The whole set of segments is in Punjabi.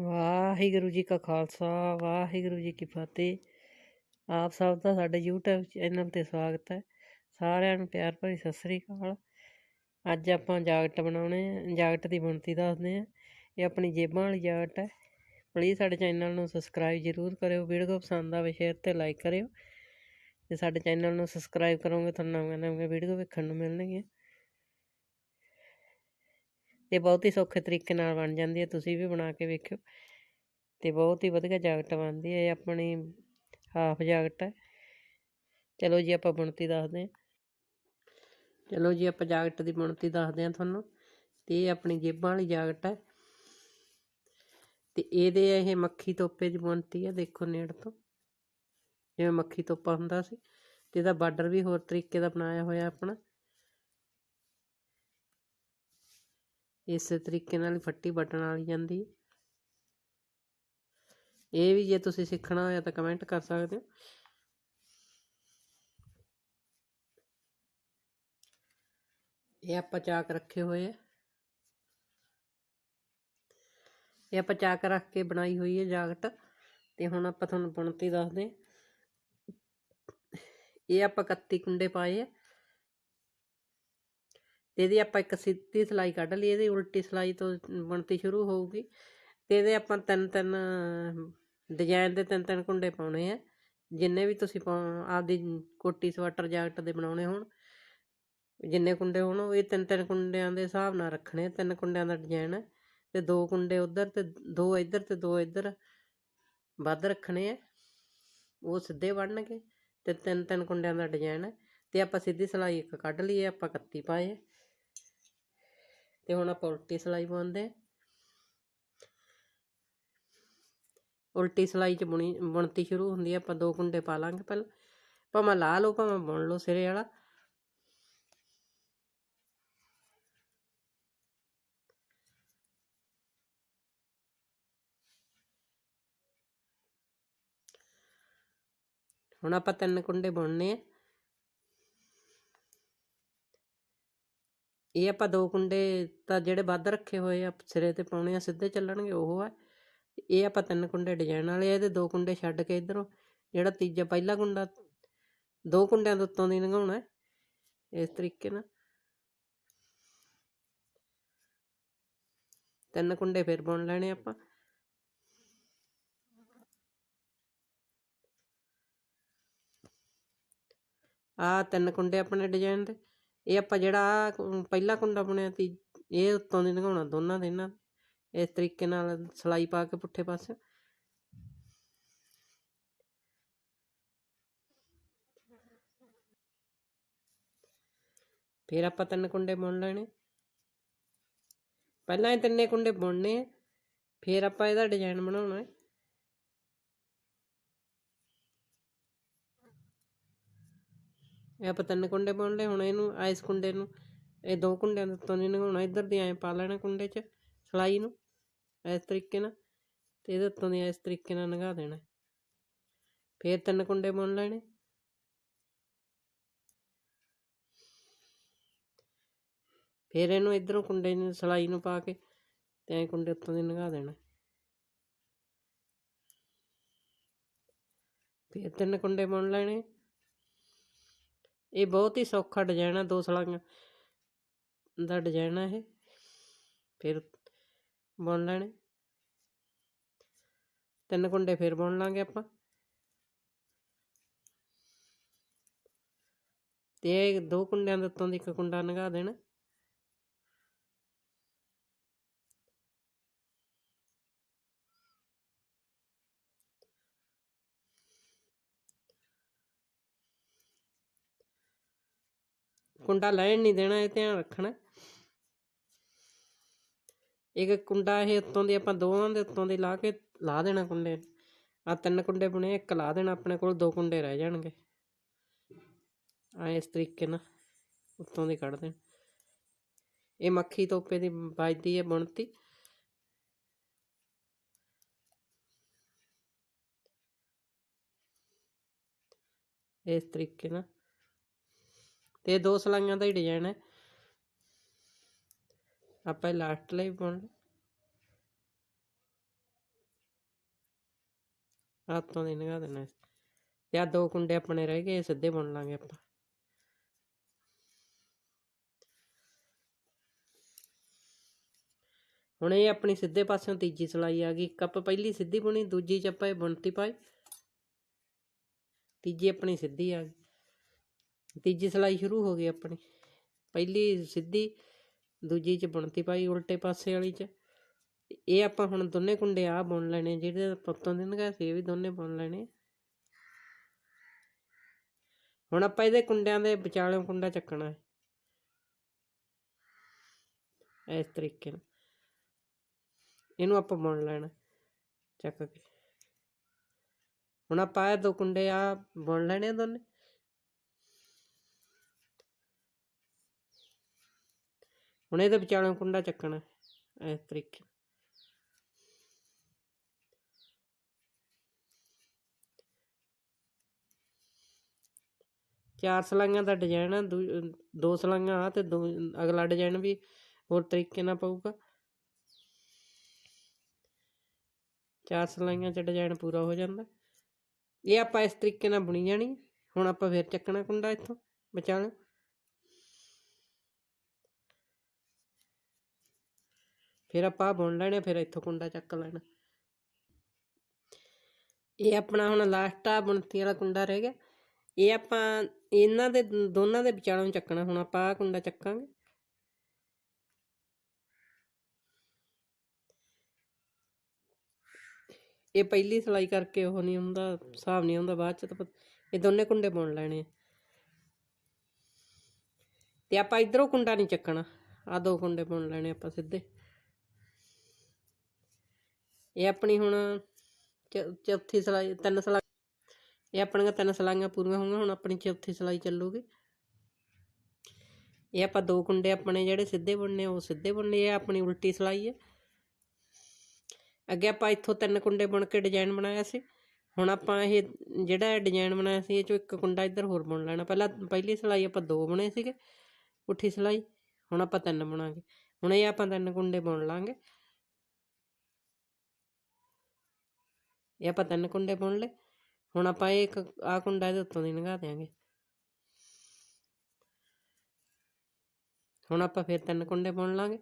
ਵਾਹਿਗੁਰੂ ਜੀ ਕਾ ਖਾਲਸਾ, ਵਾਹਿਗੁਰੂ ਜੀ ਕੀ ਫਤਿਹ। ਆਪ ਸਭ ਦਾ ਸਾਡੇ YouTube ਚੈਨਲ ਤੇ ਸਵਾਗਤ ਹੈ। ਸਾਰਿਆਂ ਨੂੰ ਪਿਆਰ ਭਰੀ ਸਤਿ ਸ੍ਰੀ ਅਕਾਲ। ਅੱਜ ਆਪਾਂ ਜਾਕਟ ਬਣਾਉਣੇ ਆ। ਜਾਕਟ ਦੀ ਬੁਣਤੀ ਦੱਸਦੇ ਆ। ਇਹ ਆਪਣੀ ਜੇਬਾਂ ਵਾਲੀ ਜਾਕਟ ਹੈ। ਪਲੀਜ਼ ਸਾਡੇ ਚੈਨਲ ਨੂੰ ਸਬਸਕ੍ਰਾਈਬ ਜ਼ਰੂਰ ਕਰਿਓ। ਵੀਡੀਓ ਪਸੰਦ ਆਵੇ ਸ਼ੇਅਰ ਤੇ ਲਾਈਕ ਕਰਿਓ। ਤੇ ਸਾਡੇ ਚੈਨਲ ਨੂੰ ਸਬਸਕ੍ਰਾਈਬ ਕਰੋਗੇ ਤੁਹਾਨੂੰ ਨਵੀਆਂ ਨਵੀਆਂ ਵੀਡੀਓ ਵੇਖਣ ਨੂੰ ਮਿਲਣਗੀਆਂ। ਤੇ ਬਹੁਤ ਹੀ ਸੌਖੇ ਤਰੀਕੇ ਨਾਲ ਬਣ ਜਾਂਦੀ ਹੈ, ਤੁਸੀਂ ਵੀ ਬਣਾ ਕੇ ਵੇਖਿਓ। ਤੇ ਬਹੁਤ ਹੀ ਵਧੀਆ ਜਾਕਟ ਬਣਦੀ ਹੈ, ਇਹ ਆਪਣੀ ਹਾਫ ਜਾਕਟ ਹੈ। ਚਲੋ ਜੀ, ਆਪਾਂ ਬੁਣਤੀ ਦੱਸਦੇ ਹਾਂ। ਚਲੋ ਜੀ, ਆਪਾਂ ਜਾਕਟ ਦੀ ਬੁਣਤੀ ਦੱਸਦੇ ਹਾਂ ਤੁਹਾਨੂੰ। ਤੇ ਇਹ ਆਪਣੀ ਜੇਬਾਂ ਵਾਲੀ ਜਾਕਟ ਹੈ। ਤੇ ਇਹਦੇ ਇਹ ਮੱਖੀ ਤੋਪੇ ਦੀ ਬੁਣਤੀ ਹੈ, ਦੇਖੋ ਨੇੜ ਤੋਂ। ਜਿਵੇਂ ਮੱਖੀ ਤੋਪਾ ਹੁੰਦਾ ਸੀ। ਤੇ ਇਹਦਾ ਬਾਰਡਰ ਵੀ ਹੋਰ ਤਰੀਕੇ ਦਾ ਬਣਾਇਆ ਹੋਇਆ ਆਪਣਾ। ਇਸੇ ਤਰੀਕੇ ਨਾਲ ਫੱਟੀ ਬਟਨ ਵਾਲੀ ਜਾਂਦੀ ਇਹ ਵੀ ਜੇ ਤੁਸੀਂ ਸਿੱਖਣਾ ਹੋਇਆ ਤਾਂ ਕਮੈਂਟ ਕਰ ਸਕਦੇ ਹੋ। ਇਹ ਆਪਾਂ ਚਾਕ ਰੱਖੇ ਹੋਏ ਆ। ਇਹ ਆਪਾਂ ਚਾਕ ਰੱਖ ਕੇ ਬਣਾਈ ਹੋਈ ਹੈ ਜਾਕਟ। ਤੇ ਹੁਣ ਆਪਾਂ ਤੁਹਾਨੂੰ ਬੁਣਤੀ ਦੱਸਦੇ ਇਹ ਆਪਾਂ 31 ਕੁੰਡੇ ਪਾਏ ਆ। ਤੇ ਇਹਦੀ ਆਪਾਂ ਇੱਕ ਸਿੱਧੀ ਸਲਾਈ ਕੱਢ ਲਈ, ਇਹਦੀ ਉਲਟੀ ਸਲਾਈ ਤੋਂ ਬਣਤੀ ਸ਼ੁਰੂ ਹੋਊਗੀ। ਤੇ ਇਹਦੇ ਆਪਾਂ ਤਿੰਨ ਤਿੰਨ ਡਿਜ਼ਾਈਨ ਦੇ ਤਿੰਨ ਤਿੰਨ ਕੁੰਡੇ ਪਾਉਣੇ ਆ। ਜਿੰਨੇ ਵੀ ਤੁਸੀਂ ਆਪਦੀ ਕੋਟੀ, ਸਵੈਟਰ, ਜੈਕਟ ਦੇ ਬਣਾਉਣੇ ਹੋਣ, ਜਿੰਨੇ ਕੁੰਡੇ ਹੋਣ, ਉਹ ਇਹ ਤਿੰਨ ਤਿੰਨ ਕੁੰਡਿਆਂ ਦੇ ਹਿਸਾਬ ਨਾਲ ਰੱਖਣੇ ਤਿੰਨ ਕੁੰਡਿਆਂ ਦਾ ਡਿਜ਼ਾਈਨ ਹੈ ਤੇ ਦੋ ਕੁੰਡੇ ਉਧਰ ਤੇ ਦੋ ਇੱਧਰ ਤੇ ਦੋ ਇੱਧਰ ਵੱਧ ਰੱਖਣੇ ਆ। ਉਹ ਸਿੱਧੇ ਬਣਨਗੇ ਤੇ ਤਿੰਨ ਤਿੰਨ ਕੁੰਡਿਆਂ ਦਾ ਡਿਜ਼ਾਈਨ ਹੈ ਤੇ ਆਪਾਂ ਸਿੱਧੀ ਸਲਾਈ ਇੱਕ ਕੱਢ ਲਈਏ ਆਪਾਂ 31 ਪਾਏ ਤੇ ਹੁਣ ਆਪਾਂ ਉਲਟੀ ਸਲਾਈ ਪਾਉਂਦੇ ਉਲਟੀ ਸਲਾਈ ਚ ਬੁਣੀ, ਬੁਣਤੀ ਸ਼ੁਰੂ ਹੁੰਦੀ ਹੈ ਆਪਾਂ ਦੋ ਕੁੰਡੇ ਪਾ ਲਾਂਗੇ ਪਹਿਲਾਂ। ਭਾਵੇਂ ਲਾ ਲਓ, ਭਾਵੇਂ ਬੁਣ ਲਓ ਸਿਰੇ ਵਾਲਾ। ਹੁਣ ਆਪਾਂ ਤਿੰਨ ਕੁੰਡੇ ਬੁਣਨੇ ਆ। ਇਹ ਆਪਾਂ ਦੋ ਕੁੰਡੇ ਤਾਂ ਜਿਹੜੇ ਵੱਧ ਰੱਖੇ ਹੋਏ ਆ, ਸਿਰੇ ਤੇ ਪਾਉਣੇ ਆ, ਸਿੱਧੇ ਚੱਲਣਗੇ, ਉਹ ਆ। ਇਹ ਆਪਾਂ ਤਿੰਨ ਕੁੰਡੇ ਡਿਜ਼ਾਈਨ ਵਾਲੇ ਆ, ਇਹਦੇ ਦੋ ਕੁੰਡੇ ਛੱਡ ਕੇ ਇਧਰੋਂ, ਜਿਹੜਾ ਤੀਜਾ ਪਹਿਲਾ ਕੁੰਡਾ, ਦੋ ਕੁੰਡਿਆਂ ਦੇ ਉੱਤੋਂ ਦੀ ਲੰਘਾਉਣਾ ਇਸ ਤਰੀਕੇ ਨਾਲ। ਤਿੰਨ ਕੁੰਡੇ ਫਿਰ ਬੁਣ ਲੈਣੇ ਆਪਾਂ। ਆ ਤਿੰਨ ਕੁੰਡੇ ਆਪਣੇ ਡਿਜ਼ਾਈਨ ਦੇ। ਇਹ ਆਪਾਂ ਜਿਹੜਾ ਪਹਿਲਾ ਕੁੰਡਾ ਬੁਣਿਆ ਤੀ ਇਹ ਉੱਤੋਂ ਦੀ ਲੰਘਾਉਣਾ ਦੋਨਾਂ ਦੇ ਨਾਲ ਇਸ ਤਰੀਕੇ ਨਾਲ ਸਲਾਈ ਪਾ ਕੇ ਪੁੱਠੇ ਪਾਸੇ। ਫਿਰ ਆਪਾਂ ਤਿੰਨ ਕੁੰਡੇ ਬੁਣ ਲੈਣੇ। ਪਹਿਲਾਂ ਇਹ ਤਿੰਨੇ ਕੁੰਡੇ ਬੁਣਨੇ ਫਿਰ ਆਪਾਂ ਇਹਦਾ ਡਿਜ਼ਾਈਨ ਬਣਾਉਣਾ। ਹੈ ਆਪਾਂ ਤਿੰਨ ਕੁੰਡੇ ਬੁਣ ਲਏ ਹੁਣ ਇਹਨੂੰ ਆਇਸ ਕੁੰਡੇ ਨੂੰ। ਇਹ ਦੋ ਕੁੰਡਿਆਂ ਦੇ ਉੱਤੋਂ ਨਹੀਂ ਲੰਘਾਉਣਾ ਇੱਧਰ ਦੀ ਐਂ ਪਾ ਲੈਣਾ ਕੁੰਡੇ 'ਚ, ਸਲਾਈ ਨੂੰ, ਇਸ ਤਰੀਕੇ ਨਾਲ। ਤੇ ਇਹਦੇ ਉੱਤੋਂ ਦੀ ਇਸ ਤਰੀਕੇ ਨਾਲ ਲੰਘਾ ਦੇਣਾ। ਫੇਰ ਤਿੰਨ ਕੁੰਡੇ ਬੁਣ ਲੈਣੇ। ਫੇਰ ਇਹਨੂੰ ਇਧਰੋਂ ਕੁੰਡੇ ਨੂੰ, ਸਲਾਈ ਨੂੰ ਪਾ ਕੇ ਤੇ ਐਂ ਕੁੰਡੇ ਉੱਤੋਂ ਦੀ ਲੰਘਾ ਦੇਣਾ। ਫੇਰ ਤਿੰਨ ਕੁੰਡੇ ਬੁਣ ਲੈਣੇ। ਇਹ ਬਹੁਤ ਹੀ ਸੌਖਾ ਡਿਜ਼ਾਈਨ ਆ, ਦੋ ਸਲਾਈਆਂ ਦਾ ਡਿਜ਼ਾਈਨ ਆ ਇਹ। ਫਿਰ ਬੁਣ ਲੈਣੇ। ਤਿੰਨ ਕੁੰਡੇ ਫਿਰ ਬੁਣ ਲਾਂਗੇ ਆਪਾਂ। ਤੇ ਦੋ ਕੁੰਡਿਆਂ ਦੇ ਉੱਤੋਂ ਦੀ ਇੱਕ ਕੁੰਡਾ ਲੰਘਾ ਦੇਣਾ। ਕੁੰਡਾ ਲੈਣ ਨਹੀਂ ਦੇਣਾ, ਇਹ ਧਿਆਨ ਰੱਖਣਾ। ਇੱਕ ਕੁੰਡਾ ਇਹ ਉੱਤੋਂ ਦੀ ਆਪਾਂ ਦੋਵਾਂ ਦੇ ਉੱਤੋਂ ਦੀ ਲਾ ਕੇ ਲਾ ਦੇਣਾ ਕੁੰਡੇ ਆ ਤਿੰਨ ਕੁੰਡੇ ਬੁਣੇ, ਇੱਕ ਲਾ ਦੇਣਾ ਆਪਣੇ ਕੋਲ, ਦੋ ਕੁੰਡੇ ਰਹਿ ਜਾਣਗੇ। ਆ ਇਸ ਤਰੀਕੇ ਨਾਲ ਉੱਤੋਂ ਦੀ ਕੱਢ ਦੇਣ। ਇਹ ਮੱਖੀ ਤੋਪੇ ਦੀ ਵੱਜਦੀ ਹੈ ਬੁਣਤੀ। ਇਸ ਤਰੀਕੇ ਨਾਲ ਤੇ ਦੋ ਸਲਾਈਆਂ ਦਾ ਹੀ ਡਿਜ਼ਾਈਨ ਹੈ। ਆਪਾਂ ਲਾਸਟ ਲਈ ਬੁਣ ਰਾਤੋਂ ਦੀ ਲੰਘਾ ਦੇਣਾ। ਤੇ ਆ ਦੋ ਕੁੰਡੇ ਆਪਣੇ ਰਹਿ ਗਏ ਸਿੱਧੇ ਬੁਣ ਲਾਂਗੇ ਆਪਾਂ। ਹੁਣ ਇਹ ਆਪਣੀ ਸਿੱਧੇ ਪਾਸਿਓਂ ਤੀਜੀ ਸਲਾਈ ਆ ਗਈ। ਇੱਕ ਆਪਾਂ ਪਹਿਲੀ ਸਿੱਧੀ ਬੁਣੀ, ਦੂਜੀ ਚ ਆਪਾਂ ਇਹ ਬੁਣਤੀ ਪਾਈ। ਤੀਜੀ ਆਪਣੀ ਸਿੱਧੀ ਆ ਗਈ। ਤੀਜੀ ਸਲਾਈ ਸ਼ੁਰੂ ਹੋ ਗਈ ਆਪਣੀ। ਪਹਿਲੀ ਸਿੱਧੀ, ਦੂਜੀ ਚ ਬੁਣਤੀ ਪਾਈ ਉਲਟੇ ਪਾਸੇ ਵਾਲੀ ਚ। ਇਹ ਆਪਾਂ ਹੁਣ ਦੋਨੇ ਕੁੰਡੇ ਆ ਬੁਣ ਲੈਣੇ ਜਿਹੜੇ ਪੱਤੋਂ ਦੇ ਨਗਾ ਸੀ, ਇਹ ਵੀ ਦੋਨੇ ਬੁਣ ਲੈਣੇ ਹੁਣ ਆਪਾਂ ਇਹਦੇ ਕੁੰਡਿਆਂ ਦੇ ਵਿਚਾਲੇ ਕੁੰਡਾ ਚੱਕਣਾ ਹੈ। ਇਸ ਤਰੀਕੇ ਨਾਲ। ਇਹਨੂੰ ਆਪਾਂ ਬੁਣ ਲੈਣਾ, ਚੱਕ ਕੇ। ਹੁਣ ਆਪਾਂ ਇਹ ਦੋ ਕੁੰਡੇ ਆ ਬੁਣ ਲੈਣੇ ਆ ਦੋਨੇ। ਹੁਣ ਇਹਦੇ ਵਿਚਾਲੋਂ ਕੁੰਡਾ ਚੱਕਣਾ ਇਸ ਤਰੀਕੇ ਚਾਰ ਸਲਾਈਆਂ ਦਾ ਡਿਜ਼ਾਈਨ ਆ, ਦੋ ਸਲਾਈਆਂ ਆ ਤੇ ਦੋ, ਅਗਲਾ ਡਿਜ਼ਾਈਨ ਵੀ ਹੋਰ ਤਰੀਕੇ ਨਾਲ ਪਊਗਾ। ਚਾਰ ਸਲਾਈਆਂ ਚ ਡਿਜ਼ਾਈਨ ਪੂਰਾ ਹੋ ਜਾਂਦਾ। ਇਹ ਆਪਾਂ ਇਸ ਤਰੀਕੇ ਨਾਲ ਬੁਣੀ ਜਾਣੀ ਹੁਣ ਆਪਾਂ ਫੇਰ ਚੱਕਣਾ ਕੁੰਡਾ ਇੱਥੋਂ ਵਿਚਾਲੇ ਫਿਰ ਆਪਾਂ ਆਹ ਬੁਣ ਲੈਣੇ, ਫਿਰ ਇੱਥੋਂ ਕੁੰਡਾ ਚੱਕ ਲੈਣਾ। ਇਹ ਆਪਣਾ ਹੁਣ ਲਾਸਟ ਆ ਬੁਣਤੀ ਵਾਲਾ ਕੁੰਡਾ ਰਹਿ ਗਿਆ। ਇਹ ਆਪਾਂ ਇਹਨਾਂ ਦੇ, ਦੋਨਾਂ ਦੇ ਵਿਚਾਲੋਂ ਚੱਕਣਾ, ਹੁਣ ਆਪਾਂ ਆਹ ਕੁੰਡਾ ਚੱਕਾਂਗੇ। ਇਹ ਪਹਿਲੀ ਸਲਾਈ ਕਰਕੇ ਉਹ ਨਹੀਂ ਹੁੰਦਾ, ਹਿਸਾਬ ਨਹੀਂ ਹੁੰਦਾ ਬਾਅਦ ਚ ਤਾਂ ਇਹ ਦੋਨੇ ਕੁੰਡੇ ਬੁਣ ਲੈਣੇ ਆ। ਤੇ ਆਪਾਂ ਇਧਰੋਂ ਕੁੰਡਾ ਨਹੀਂ ਚੱਕਣਾ ਆ ਦੋ ਕੁੰਡੇ ਬੁਣ ਲੈਣੇ ਆਪਾਂ ਸਿੱਧੇ। ਇਹ ਆਪਣੀ ਹੁਣ ਚ- ਚੌਥੀ ਸਲਾਈ, ਤਿੰਨ ਸਲਾਈ ਇਹ ਆਪਣੀਆਂ ਤਿੰਨ ਸਲਾਈਆਂ ਪੂਰੀਆਂ ਹੋਈਆਂ, ਹੁਣ ਆਪਣੀ ਚੌਥੀ ਸਲਾਈ ਚੱਲੂਗੀ। ਇਹ ਆਪਾਂ ਦੋ ਕੁੰਡੇ ਆਪਣੇ ਜਿਹੜੇ ਸਿੱਧੇ ਬੁਣਨੇ, ਉਹ ਸਿੱਧੇ ਬੁਣਨੇ, ਇਹ ਆਪਣੀ ਉਲਟੀ ਸਲਾਈ ਹੈ। ਅੱਗੇ ਆਪਾਂ ਇੱਥੋਂ ਤਿੰਨ ਕੁੰਡੇ ਬੁਣ ਕੇ ਡਿਜ਼ਾਈਨ ਬਣਾਇਆ ਸੀ। ਹੁਣ ਆਪਾਂ ਇਹ ਜਿਹੜਾ ਡਿਜ਼ਾਈਨ ਬਣਾਇਆ ਸੀ, ਇਹ ਚੋਂ ਇੱਕ ਕੁੰਡਾ ਇੱਧਰ ਹੋਰ ਬੁਣ ਲੈਣਾ। ਪਹਿਲਾਂ ਪਹਿਲੀ ਸਲਾਈ ਆਪਾਂ ਦੋ ਬੁਣੇ ਸੀਗੇ ਪੁੱਠੀ ਸਲਾਈ, ਹੁਣ ਆਪਾਂ ਤਿੰਨ ਬੁਣਾਂਗੇ। ਹੁਣ ਇਹ ਆਪਾਂ ਤਿੰਨ ਕੁੰਡੇ ਬੁਣ ਲਾਂਗੇ। ਇਹ ਆਪਾਂ ਤਿੰਨ ਕੁੰਡੇ ਬੁਣ ਲਏ। ਹੁਣ ਆਪਾਂ ਇਹ ਇੱਕ ਆ ਕੁੰਡਾ ਇਹਦੇ ਉੱਤੋਂ ਦੀ ਲੰਘਾ ਦਿਆਂਗੇ। ਹੁਣ ਆਪਾਂ ਫਿਰ ਤਿੰਨ ਕੁੰਡੇ ਬੁਣ ਲਾਂਗੇ।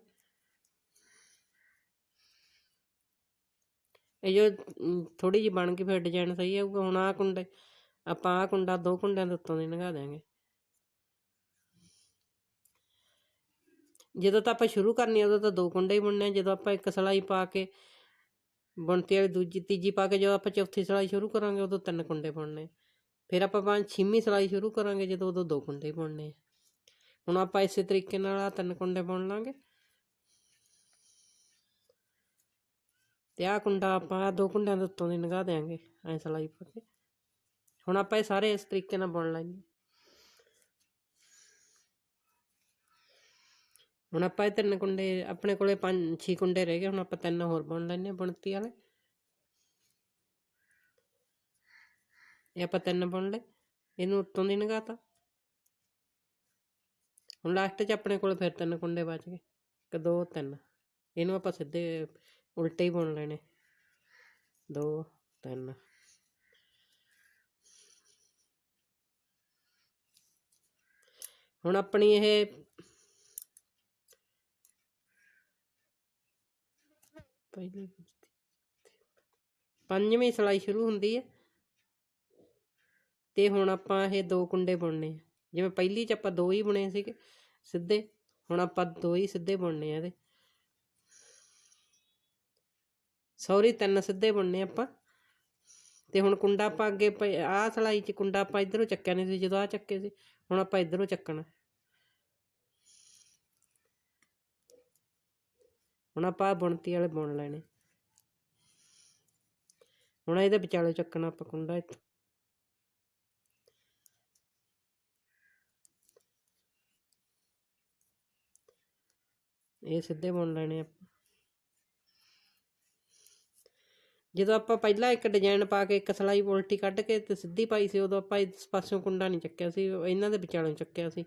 ਇਹ ਜੋ ਥੋੜੀ ਜਿਹੀ ਬਣ ਗਈ ਫਿਰ ਡਿਜ਼ਾਈਨ ਸਹੀ ਆਊਗਾ। ਹੁਣ ਆਹ ਕੁੰਡੇ, ਆਪਾਂ ਆਹ ਕੁੰਡਾ ਦੋ ਕੁੰਡਿਆਂ ਦੇ ਉੱਤੋਂ ਦੀ ਲੰਘਾ ਦਿਆਂਗੇ। ਜਦੋਂ ਤਾਂ ਆਪਾਂ ਸ਼ੁਰੂ ਕਰਨੀ ਉਦੋਂ ਤਾਂ ਦੋ ਕੁੰਡੇ ਹੀ ਬੁਣਨੇ ਜਦੋਂ ਆਪਾਂ ਇੱਕ ਸਲਾਈ ਪਾ ਕੇ ਬੁਣਤੀ ਵਾਲੀ ਦੂਜੀ, ਤੀਜੀ ਪਾ ਕੇ ਜਦੋਂ ਆਪਾਂ ਚੌਥੀ ਸਲਾਈ ਸ਼ੁਰੂ ਕਰਾਂਗੇ, ਉਦੋਂ ਤਿੰਨ ਕੁੰਡੇ ਬੁਣਨੇ। ਆ। ਫਿਰ ਆਪਾਂ ਪੰਜ, ਛੇਵੀਂ ਸਲਾਈ ਸ਼ੁਰੂ ਕਰਾਂਗੇ, ਜਦੋਂ ਉਦੋਂ ਦੋ ਕੁੰਡੇ ਹੀ ਬੁਣਨੇ ਹੁਣ ਆਪਾਂ ਇਸੇ ਤਰੀਕੇ ਨਾਲ ਆ ਤਿੰਨ ਕੁੰਡੇ ਬੁਣ ਲਾਂਗੇ। ਤੇ ਆਹ ਕੁੰਡਾ ਆਪਾਂ, ਆਹ ਦੋ ਕੁੰਡਿਆਂ ਦੇ ਉੱਤੋਂ ਦੀ ਲੰਘਾ ਦਿਆਂਗੇ, ਐ ਸਲਾਈ ਪਾ ਕੇ। ਹੁਣ ਆਪਾਂ ਇਹ ਸਾਰੇ ਇਸ ਤਰੀਕੇ ਨਾਲ ਬੁਣ ਲੈਣੇ ਹੁਣ ਆਪਾਂ ਇਹ ਤਿੰਨ ਕੁੰਡੇ ਆਪਣੇ ਕੋਲੇ ਪੰਜ, ਛੇ ਕੁੰਡੇ ਰਹਿ ਗਏ, ਹੁਣ ਆਪਾਂ ਤਿੰਨ ਹੋਰ ਬੁਣ ਲੈਣੇ ਬੁਣਤੀ ਵਾਲੇ। ਇਹ ਆਪਾਂ ਤਿੰਨ ਬੁਣ ਲਏ, ਇਹਨੂੰ ਉੱਤੋਂ ਦੀ ਲੰਘਾਤਾ ਹੁਣ ਲਾਸਟ 'ਚ ਆਪਣੇ ਕੋਲ ਫਿਰ ਤਿੰਨ ਕੁੰਡੇ ਬਚ ਗਏ, ਇੱਕ, ਦੋ, ਤਿੰਨ। ਇਹਨੂੰ ਆਪਾਂ ਸਿੱਧੇ ਉਲਟੇ ਹੀ ਬੁਣ ਲੈਣੇ। ਦੋ, ਤਿੰਨ। ਹੁਣ ਆਪਣੀ ਇਹ ਪਹਿਲੀ ਪੰਜਵੀਂ ਸਲਾਈ ਸ਼ੁਰੂ ਹੁੰਦੀ ਹੈ ਤੇ ਹੁਣ ਆਪਾਂ ਇਹ ਦੋ ਕੁੰਡੇ ਬੁਣਨੇ ਆ। ਜਿਵੇਂ ਪਹਿਲੀ ਚ ਆਪਾਂ ਦੋ ਹੀ ਬੁਣੇ ਸੀਗੇ ਸਿੱਧੇ, ਹੁਣ ਆਪਾਂ ਦੋ ਹੀ ਸਿੱਧੇ ਬੁਣਨੇ ਆ ਇਹਦੇ। ਸੌਰੀ, ਤਿੰਨ ਸਿੱਧੇ ਬੁਣਨੇ ਆਪਾਂ। ਤੇ ਹੁਣ ਕੁੰਡਾ ਆਪਾਂ ਅੱਗੇ ਆਹ ਸਲਾਈ ਚ ਕੁੰਡਾ ਆਪਾਂ ਇਧਰੋਂ ਚੱਕਿਆ ਨਹੀਂ ਸੀ, ਜਦੋਂ ਆ ਚੱਕੇ ਸੀ, ਹੁਣ ਆਪਾਂ ਇਧਰੋਂ ਚੱਕਣਾ। ਹੁਣ ਆਪਾਂ ਆਹ ਬੁਣਤੀ ਵਾਲੇ ਬੁਣ ਲੈਣੇ। ਹੁਣ ਇਹਦੇ ਵਿਚਾਲੇ ਚੱਕਣਾ ਆਪਾਂ ਕੁੰਡਾ ਇੱਥੋਂ। ਇਹ ਸਿੱਧੇ ਬੁਣ ਲੈਣੇ ਆਪਾਂ। ਜਦੋਂ ਆਪਾਂ ਪਹਿਲਾਂ ਇੱਕ ਡਿਜ਼ਾਈਨ ਪਾ ਕੇ ਇੱਕ ਸਲਾਈ ਉਲਟੀ ਕੱਢ ਕੇ ਤੇ ਸਿੱਧੀ ਪਾਈ ਸੀ, ਉਦੋਂ ਆਪਾਂ ਇਸ ਪਾਸਿਓਂ ਕੁੰਡਾ ਨਹੀਂ ਚੱਕਿਆ ਸੀ, ਇਹਨਾਂ ਦੇ ਵਿਚਾਲੋਂ ਚੱਕਿਆ ਸੀ।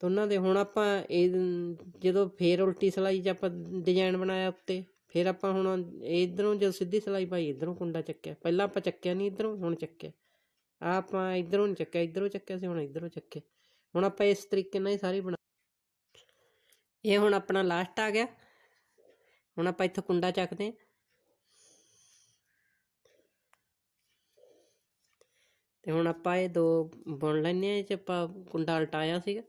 ਦੋਨਾਂ ਦੇ ਹੁਣ ਆਪਾਂ ਇਹ ਜਦੋਂ ਫੇਰ ਉਲਟੀ ਸਿਲਾਈ 'ਚ ਆਪਾਂ ਡਿਜ਼ਾਈਨ ਬਣਾਇਆ ਉੱਤੇ, ਫਿਰ ਆਪਾਂ ਹੁਣ ਇਧਰੋਂ ਜਦੋਂ ਸਿੱਧੀ ਸਿਲਾਈ ਪਾਈ, ਇਧਰੋਂ ਕੁੰਡਾ ਚੱਕਿਆ। ਪਹਿਲਾਂ ਆਪਾਂ ਚੱਕਿਆ ਨਹੀਂ ਇਧਰੋਂ, ਹੁਣ ਚੱਕਿਆ। ਆ ਆਪਾਂ ਇਧਰੋਂ ਨਹੀਂ ਚੱਕਿਆ, ਇਧਰੋਂ ਚੱਕਿਆ ਸੀ, ਹੁਣ ਇਧਰੋਂ ਚੱਕਿਆ। ਹੁਣ ਆਪਾਂ ਇਸ ਤਰੀਕੇ ਨਾਲ ਹੀ ਸਾਰੀ ਬਣਾ ਇਹ ਹੁਣ ਆਪਣਾ ਲਾਸਟ ਆ ਗਿਆ। ਹੁਣ ਆਪਾਂ ਇੱਥੋਂ ਕੁੰਡਾ ਚੱਕਦੇ ਹਾਂ। ਤੇ ਹੁਣ ਆਪਾਂ ਇਹ ਦੋ ਬੁਣ ਲੈਨੇ ਆ ਇਹ ਚ ਆਪਾਂ ਕੁੰਡਾ ਉਲਟਾਇਆ ਸੀਗਾ।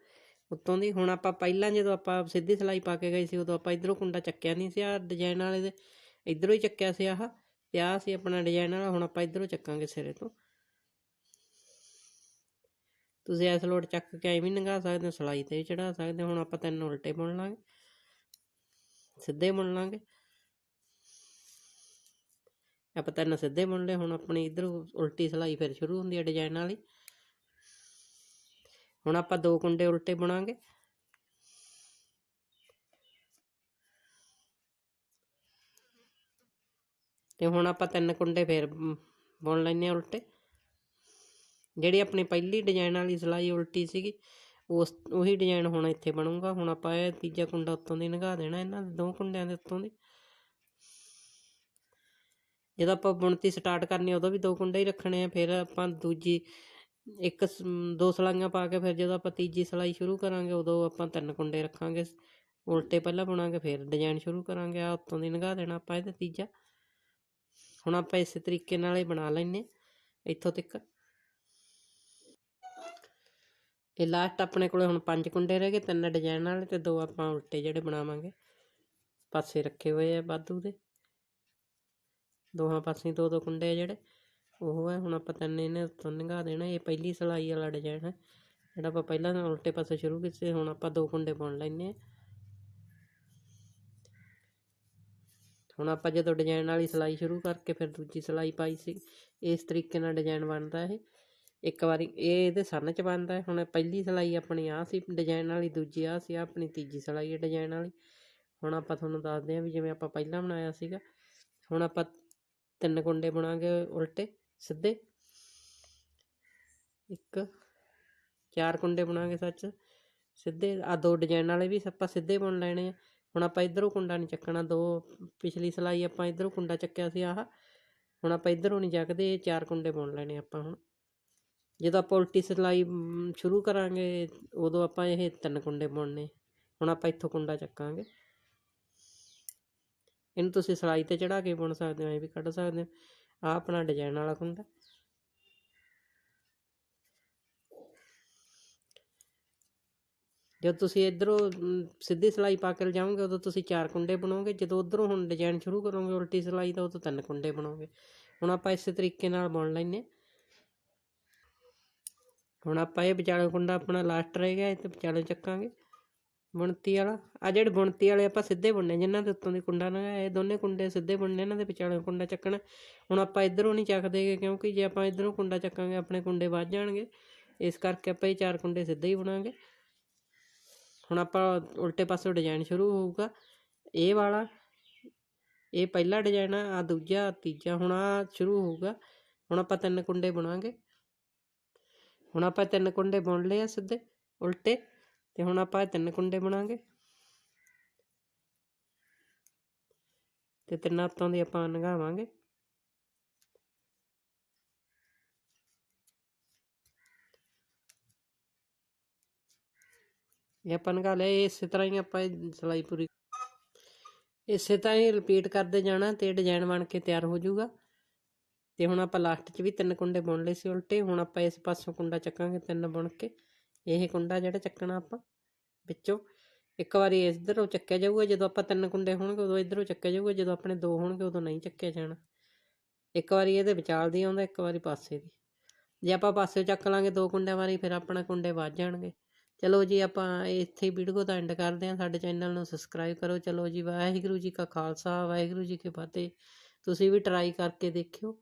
ਉੱਤੋਂ ਦੀ। ਹੁਣ ਆਪਾਂ ਪਹਿਲਾਂ ਜਦੋਂ ਆਪਾਂ ਸਿੱਧੀ ਸਲਾਈ ਪਾ ਕੇ ਗਏ ਸੀ, ਉਦੋਂ ਆਪਾਂ ਇਧਰੋਂ ਕੁੰਡਾ ਚੱਕਿਆ ਨਹੀਂ ਸੀ ਆ ਡਿਜ਼ਾਈਨ ਵਾਲੇ ਦੇ। ਇਧਰੋਂ ਹੀ ਚੱਕਿਆ ਸੀ ਆਹ, ਤੇ ਆਹ ਸੀ ਆਪਣਾ ਡਿਜ਼ਾਈਨ ਵਾਲਾ, ਹੁਣ ਆਪਾਂ ਇਧਰੋਂ ਚੱਕਾਂਗੇ ਸਿਰੇ ਤੋਂ। ਤੁਸੀਂ ਇਸ ਲੋਟ ਚੱਕ ਕੇ ਐਵੇਂ ਨੰਗਾ ਸਕਦੇ ਹੋ, ਸਲਾਈ ਤੇ ਵੀ ਚੜਾ ਸਕਦੇ ਹੁਣ ਆਪਾਂ ਤਿੰਨ ਉਲਟੇ ਬੁਣ ਲਾਂਗੇ, ਸਿੱਧੇ ਬੁਣ ਲਾਂਗੇ। ਆਪਾਂ ਤਿੰਨ ਸਿੱਧੇ ਬੁਣ ਲਏ, ਹੁਣ ਆਪਣੀ ਇਧਰ ਉਲਟੀ ਸਲਾਈ ਫਿਰ ਸ਼ੁਰੂ ਹੁੰਦੀ ਹੈ ਡਿਜ਼ਾਈਨ ਵਾਲੀ। ਹੁਣ ਆਪਾਂ ਦੋ ਕੁੰਡੇ ਉਲਟੇ ਬੁਣਾਂਗੇ। ਤੇ ਹੁਣ ਆਪਾਂ ਤਿੰਨ ਕੁੰਡੇ ਫੇਰ ਬੁਣ ਲੈਨੇ ਆ ਉਲਟੇ। ਜਿਹੜੀ ਆਪਣੀ ਪਹਿਲੀ ਡਿਜ਼ਾਈਨ ਵਾਲੀ ਸਲਾਈ ਉਲਟੀ ਸੀਗੀ, ਉਸ, ਉਹੀ ਡਿਜ਼ਾਈਨ ਹੁਣ ਇੱਥੇ ਬਣੂਗਾ। ਹੁਣ ਆਪਾਂ ਇਹ ਤੀਜਾ ਕੁੰਡਾ ਉੱਤੋਂ ਦੀ ਲੰਘਾ ਦੇਣਾ ਇਹਨਾਂ ਦੇ ਦੋ ਕੁੰਡਿਆਂ ਦੇ ਉੱਤੋਂ ਦੀ। ਜਦੋਂ ਆਪਾਂ ਬੁਣਤੀ ਸਟਾਰਟ ਕਰਨੀ ਉਦੋਂ ਵੀ ਦੋ ਕੁੰਡੇ ਹੀ ਰੱਖਣੇ ਆ। ਫਿਰ ਆਪਾਂ ਦੂਜੀ ਇੱਕ ਸ- ਦੋ ਸਲਾਈਆਂ ਪਾ ਕੇ ਫਿਰ ਜਦੋਂ ਆਪਾਂ ਤੀਜੀ ਸਲਾਈ ਸ਼ੁਰੂ ਕਰਾਂਗੇ, ਉਦੋਂ ਆਪਾਂ ਤਿੰਨ ਕੁੰਡੇ ਰੱਖਾਂਗੇ। ਉਲਟੇ ਪਹਿਲਾਂ ਬੁਣਾਂਗੇ, ਫਿਰ ਡਿਜ਼ਾਈਨ ਸ਼ੁਰੂ ਕਰਾਂਗੇ। ਆ ਉੱਤੋਂ ਦੀ ਲੰਘਾ ਦੇਣਾ ਆਪਾਂ ਇਹਦਾ ਤੀਜਾ। ਹੁਣ ਆਪਾਂ ਇਸੇ ਤਰੀਕੇ ਨਾਲ ਹੀ ਬਣਾ ਲੈਨੇ ਇੱਥੋਂ ਤੱਕ। ਇਹ ਲਾਸਟ ਆਪਣੇ ਕੋਲੇ ਹੁਣ ਪੰਜ ਕੁੰਡੇ ਰਹਿ ਗਏ, ਤਿੰਨ ਡਿਜ਼ਾਈਨ ਵਾਲੇ ਤੇ ਦੋ ਆਪਾਂ ਉਲਟੇ ਜਿਹੜੇ ਬਣਾਵਾਂਗੇ। ਪਾਸੇ ਰੱਖੇ ਹੋਏ ਆ ਵਾਧੂ ਦੇ। ਦੋਹਾਂ ਪਾਸੇ ਦੋ ਦੋ ਕੁੰਡੇ ਆ ਜਿਹੜੇ। ਉਹ ਹੈ, ਹੁਣ ਆਪਾਂ ਤਿੰਨ ਇਹਨੇ ਉੱਤੋਂ ਲੰਘਾ ਦੇਣਾ, ਇਹ ਪਹਿਲੀ ਸਲਾਈ ਵਾਲਾ ਡਿਜ਼ਾਈਨ ਹੈ। ਜਿਹੜਾ ਆਪਾਂ ਪਹਿਲਾਂ ਉਲਟੇ ਪਾਸੇ ਸ਼ੁਰੂ ਕੀਤੇ, ਹੁਣ ਆਪਾਂ ਦੋ ਕੁੰਡੇ ਬੁਣ ਲੈਨੇ ਆ ਹੁਣ ਆਪਾਂ ਜਦੋਂ ਡਿਜ਼ਾਈਨ ਵਾਲੀ ਸਲਾਈ ਸ਼ੁਰੂ ਕਰਕੇ ਫਿਰ ਦੂਜੀ ਸਲਾਈ ਪਾਈ ਸੀ, ਇਸ ਤਰੀਕੇ ਨਾਲ ਡਿਜ਼ਾਈਨ ਬਣਦਾ ਇਹ। ਇੱਕ ਵਾਰੀ ਇਹ ਇਹਦੇ ਸਨ ਚ ਬਣਦਾ ਹੁਣ ਪਹਿਲੀ ਸਲਾਈ ਆਪਣੀ ਆ ਸੀ ਡਿਜ਼ਾਈਨ ਵਾਲੀ, ਦੂਜੀ ਆ ਸੀ ਆਪਣੀ ਤੀਜੀ ਸਲਾਈ ਹੈ ਡਿਜ਼ਾਈਨ ਵਾਲੀ। ਹੁਣ ਆਪਾਂ ਤੁਹਾਨੂੰ ਦੱਸਦੇ ਹਾਂ ਵੀ ਜਿਵੇਂ ਆਪਾਂ ਪਹਿਲਾਂ ਬਣਾਇਆ ਸੀਗਾ, ਹੁਣ ਆਪਾਂ ਤਿੰਨ ਕੁੰਡੇ ਬਣਾਂਗੇ ਉਲਟੇ। ਸਿੱਧੇ। ਇੱਕ, ਚਾਰ ਕੁੰਡੇ ਬਣਾਂਗੇ ਸੱਚ। ਸਿੱਧੇ, ਆ ਦੋ ਡਿਜ਼ਾਈਨ ਵਾਲੇ ਵੀ ਆਪਾਂ ਸਿੱਧੇ ਬੁਣ ਲੈਣੇ ਆ। ਹੁਣ ਆਪਾਂ ਇਧਰੋਂ ਕੁੰਡਾ ਨਹੀਂ ਚੱਕਣਾ, ਦੋ ਪਿਛਲੀ ਸਲਾਈ ਆਪਾਂ ਇਧਰੋਂ ਕੁੰਡਾ ਚੱਕਿਆ ਸੀ ਆਹ। ਹੁਣ ਆਪਾਂ ਇਧਰੋਂ ਨਹੀਂ ਚੱਕਦੇ, ਇਹ ਚਾਰ ਕੁੰਡੇ ਬੁਣ ਲੈਣੇ ਆਪਾਂ ਹੁਣ। ਜਦੋਂ ਆਪਾਂ ਉਲਟੀ ਸਲਾਈ ਸ਼ੁਰੂ ਕਰਾਂਗੇ, ਉਦੋਂ ਆਪਾਂ ਇਹ ਤਿੰਨ ਕੁੰਡੇ ਬੁਣਨੇ। ਹੁਣ ਆਪਾਂ ਇੱਥੋਂ ਕੁੰਡਾ ਚੱਕਾਂਗੇ। ਇਹਨੂੰ ਤੁਸੀਂ ਸਲਾਈ ਤੇ ਚੜਾ ਕੇ ਬੁਣ ਸਕਦੇ ਹੋ, ਐ ਵੀ ਕੱਢ ਸਕਦੇ ਹੋ। ਆ ਆਪਣਾ ਡਿਜ਼ਾਈਨ ਵਾਲਾ ਕੁੰਡਾ ਜਦ ਤੁਸੀਂ ਇਧਰੋਂ ਸਿੱਧੀ ਸਲਾਈ ਪਾ ਕੇ ਜਾਓਗੇ ਉਦੋਂ ਤੁਸੀਂ ਚਾਰ ਕੁੰਡੇ ਬਣਾਓਗੇ ਜਦੋਂ ਉਧਰੋਂ ਹੁਣ ਡਿਜ਼ਾਈਨ ਸ਼ੁਰੂ ਕਰੋਗੇ, ਉਲਟੀ ਸਲਾਈ ਦਾ ਉਦੋਂ ਤਿੰਨ ਕੁੰਡੇ ਬਣਾਓਗੇ ਹੁਣ ਆਪਾਂ ਇਸੇ ਤਰੀਕੇ ਨਾਲ ਬੁਣ ਲੈਨੇ ਹੁਣ ਆਪਾਂ ਇਹ ਵਿਚਾਲੇ ਕੁੰਡਾ ਆਪਣਾ ਲਾਸਟ ਰਹਿ ਗਿਆ ਇਹ ਤੇ ਵਿਚਾਲੇ ਚੱਕਾਂਗੇ। ਬੁਣਤੀ ਵਾਲਾ। ਆ ਜਿਹੜੇ ਬੁਣਤੀ ਵਾਲੇ ਆਪਾਂ ਸਿੱਧੇ ਬੁਣਨੇ, ਜਿਨ੍ਹਾਂ ਦੇ ਉੱਤੋਂ ਦੀ ਕੁੰਡਾ ਲੰਘਾਇਆ ਇਹ ਦੋਨੇ ਕੁੰਡੇ ਸਿੱਧੇ ਬੁਣਨੇ, ਇਹਨਾਂ ਦੇ ਵਿਚਾਲੇ ਕੁੰਡਾ ਚੱਕਣਾ। ਹੁਣ ਆਪਾਂ ਇਧਰੋਂ ਨਹੀਂ ਚੱਕਦੇਗੇ ਕਿਉਂਕਿ ਜੇ ਆਪਾਂ ਇਧਰੋਂ ਕੁੰਡਾ ਚੱਕਾਂਗੇ, ਆਪਣੇ ਕੁੰਡੇ ਵੱਜ ਜਾਣਗੇ। ਇਸ ਕਰਕੇ ਆਪਾਂ ਇਹ ਚਾਰ ਕੁੰਡੇ ਸਿੱਧੇ ਹੀ ਬੁਣਾਂਗੇ। ਹੁਣ ਆਪਾਂ ਉਲਟੇ ਪਾਸੋਂ ਡਿਜ਼ਾਈਨ ਸ਼ੁਰੂ ਹੋਊਗਾ। ਇਹ ਵਾਲਾ, ਇਹ ਪਹਿਲਾ ਡਿਜ਼ਾਈਨ ਆ, ਆਹ ਦੂਜਾ ਤੀਜਾ, ਹੁਣ ਆ ਸ਼ੁਰੂ ਹੋਊਗਾ। ਹੁਣ ਆਪਾਂ ਤਿੰਨ ਕੁੰਡੇ ਬੁਣਾਂਗੇ। ਹੁਣ ਆਪਾਂ ਤਿੰਨ ਕੁੰਡੇ ਬੁਣ ਲਏ ਆ ਸਿੱਧੇ, ਉਲਟੇ। ਤੇ ਹੁਣ ਆਪਾਂ ਇਹ ਤਿੰਨ ਕੁੰਡੇ ਬਣਾਂਗੇ। ਤੇ ਤਿੰਨਾਂ ਹੱਥਾਂ ਦੀ ਆਪਾਂ ਲੰਘਾਵਾਂਗੇ ਇਹ ਆਪਾਂ ਲੰਘਾ ਲਿਆ, ਇਹ ਇਸੇ ਤਰ੍ਹਾਂ ਹੀ ਆਪਾਂ ਇਹ ਸਿਲਾਈ ਪੂਰੀ ਇਸੇ ਤਰ੍ਹਾਂ ਹੀ ਰਿਪੀਟ ਕਰਦੇ ਜਾਣਾ ਤੇ ਡਿਜ਼ਾਈਨ ਬਣ ਕੇ ਤਿਆਰ ਹੋ ਜਾਊਗਾ। ਤੇ ਹੁਣ ਆਪਾਂ ਲਾਸਟ 'ਚ ਵੀ ਤਿੰਨ ਕੁੰਡੇ ਬੁਣ ਲਏ ਸੀ ਉਲਟੇ, ਹੁਣ ਆਪਾਂ ਇਸ ਪਾਸੋਂ ਕੁੰਡਾ ਚੱਕਾਂਗੇ ਤਿੰਨ ਬੁਣ ਕੇ। ਇਹ ਕੁੰਡਾ ਜਿਹੜਾ ਚੱਕਣਾ ਆਪਾਂ ਵਿੱਚੋਂ। ਇੱਕ ਵਾਰੀ ਇਧਰੋਂ ਚੱਕਿਆ ਜਾਊਗਾ, ਜਦੋਂ ਆਪਾਂ ਤਿੰਨ ਕੁੰਡੇ ਹੋਣਗੇ, ਉਦੋਂ ਇਧਰੋਂ ਚੱਕਿਆ ਜਾਊਗਾ, ਜਦੋਂ ਆਪਣੇ ਦੋ ਹੋਣਗੇ, ਉਦੋਂ ਨਹੀਂ ਚੱਕਿਆ ਜਾਣਾ। ਇੱਕ ਵਾਰੀ ਇਹਦੇ ਵਿਚਾਲ ਦੀ ਆਉਂਦਾ, ਇੱਕ ਵਾਰੀ ਪਾਸੇ ਦੀ। ਜੇ ਆਪਾਂ ਪਾਸੇ ਚੱਕ ਲਾਂਗੇ ਦੋ ਕੁੰਡਿਆਂ ਵਾਰੀ, ਫਿਰ ਆਪਣਾ ਕੁੰਡੇ ਵੱਜ ਜਾਣਗੇ। ਚਲੋ ਜੀ, ਆਪਾਂ ਇੱਥੇ ਵੀਡੀਓ ਦਾ ਐਂਡ ਕਰਦੇ ਹਾਂ। ਸਾਡੇ ਚੈਨਲ ਨੂੰ ਸਬਸਕ੍ਰਾਈਬ ਕਰੋ। ਚਲੋ ਜੀ, ਵਾਹਿਗੁਰੂ ਜੀ ਕਾ ਖਾਲਸਾ, ਵਾਹਿਗੁਰੂ ਜੀ ਕੀ ਫਤਿਹ। ਤੁਸੀਂ ਵੀ ਟਰਾਈ ਕਰਕੇ ਦੇਖਿਓ।